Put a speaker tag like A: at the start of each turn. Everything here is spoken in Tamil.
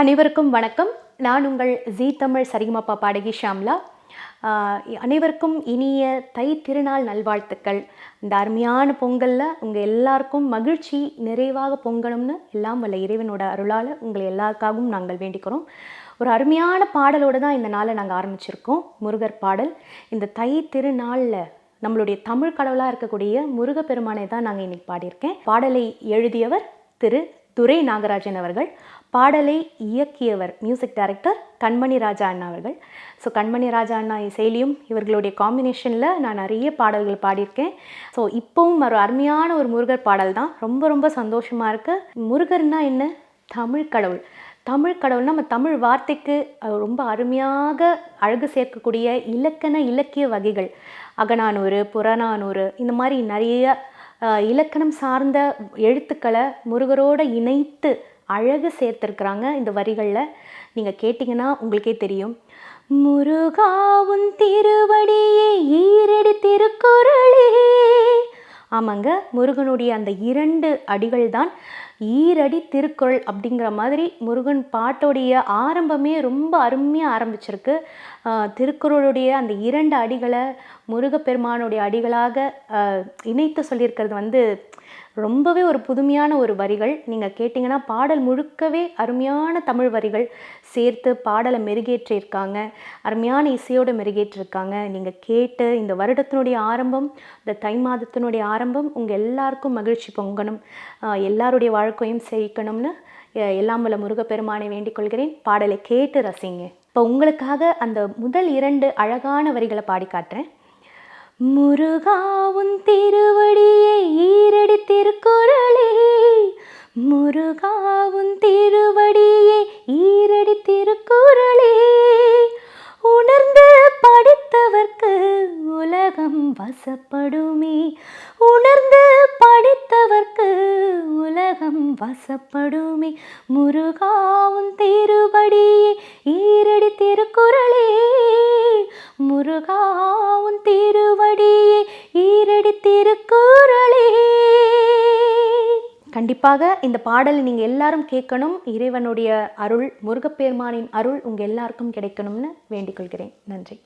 A: அனைவருக்கும் வணக்கம். நான் உங்கள் ஜீ தமிழ் சரிகமப்பா பாடகி ஷாம்லா. அனைவருக்கும் இனிய தை திருநாள் நல்வாழ்த்துக்கள். இந்த அருமையான பொங்கலில் உங்கள் எல்லாருக்கும் மகிழ்ச்சி நிறைவாக பொங்கணும்னு எல்லாம் வல்ல இறைவனோட அருளால் உங்களை எல்லாருக்காகவும் நாங்கள் வேண்டிக்கிறோம். ஒரு அருமையான பாடலோடு தான் இந்த நாளை நாங்கள் ஆரம்பிச்சிருக்கோம். முருகர் பாடல். இந்த தை திருநாளில் நம்மளுடைய தமிழ் கடவுளாக இருக்கக்கூடிய முருகப்பெருமானை தான் நாங்கள் இன்றைக்கி பாடியிருக்கேன். பாடலை எழுதியவர் திரு துரை நாகராஜன் அவர்கள் பாடலை இயக்கியவர் மியூசிக் டைரக்டர் கண்மணி ராஜா அண்ணா அவர்கள். ஸோ கண்மணி ராஜா அண்ணா இசையிலையும் இவர்களுடைய காம்பினேஷனில் நான் நிறைய பாடல்கள் பாடியிருக்கேன். ஸோ இப்போவும் ஒரு அருமையான ஒரு முருகர் பாடல் தான். ரொம்ப ரொம்ப சந்தோஷமாக இருக்குது முருகர்னா என்ன? தமிழ் கடவுள். தமிழ் கடவுள் நம்ம தமிழ் வார்த்தைக்கு ரொம்ப அருமையாக அழகு சேர்க்கக்கூடிய இலக்கண இலக்கிய வகைகள். அகநானூறு புறநானூறு இந்த மாதிரி நிறைய இலக்கணம் சார்ந்த எழுத்துக்களை முருகரோட இணைத்து அழகு சேர்த்துருக்குறாங்க இந்த வரிகளில். நீங்கள் கேட்டிங்கன்னா உங்களுக்கே தெரியும். முருகாவும் திருவடியே ஈரடி திருக்குறளே ஆமாங்க முருகனுடைய அந்த இரண்டு அடிகள் தான் ஈரடி திருக்குறள் அப்படிங்கிற மாதிரி முருகன் பாட்டோடைய ஆரம்பமே ரொம்ப அருமையாக ஆரம்பிச்சிருக்கு. திருக்குறளுடைய அந்த இரண்டு அடிகளை முருகப்பெருமானுடைய அடிகளாக இணைத்து சொல்லியிருக்கிறது வந்து ரொம்பவே ஒரு புதுமையான ஒரு வரிகள். நீங்கள் கேட்டிங்கன்னா பாடல் முழுக்கவே அருமையான தமிழ் வரிகள் சேர்த்து பாடலை மெருகேற்றியிருக்காங்க அருமையான இசையோடு மெருகேற்றிருக்காங்க. நீங்கள் கேட்டு இந்த வருடத்தினுடைய ஆரம்பம் இந்த தை மாதத்தினுடைய ஆரம்பம் உங்கள் எல்லாருக்கும் மகிழ்ச்சி பொங்கணும். எல்லாருடைய வாழ்க்கையும் செழிக்கணும்னு எல்லாம் வல்ல முருகப்பெருமானை வேண்டிக் கொள்கிறேன். பாடலை கேட்டு ரசிங்க. இப்போ உங்களுக்காக அந்த முதல் இரண்டு அழகான வரிகளை பாடி காட்டுறேன். முருகாவும் திருவடியை ஈரடி திருக்குறளே. முருகாவும் திருவடியை ஈரடி திருக்குறளே. உணர்ந்து படித்தவர்க்கு உலகம் வசப்படுமே. உணர்ந்து படித்தவர்க்கு உலகம் வசப்படுமே. முருகாவும் திருவடியே ஈரடி உன் திருவடியே ஈரடி திருக்குறளே கண்டிப்பாக இந்த பாடலை நீங்கள் எல்லாரும் கேட்கணும். இறைவனுடைய அருள் முருகப்பெருமானின் அருள் உங்கள் எல்லாருக்கும் கிடைக்கணும்னு வேண்டிக் கொள்கிறேன். நன்றி.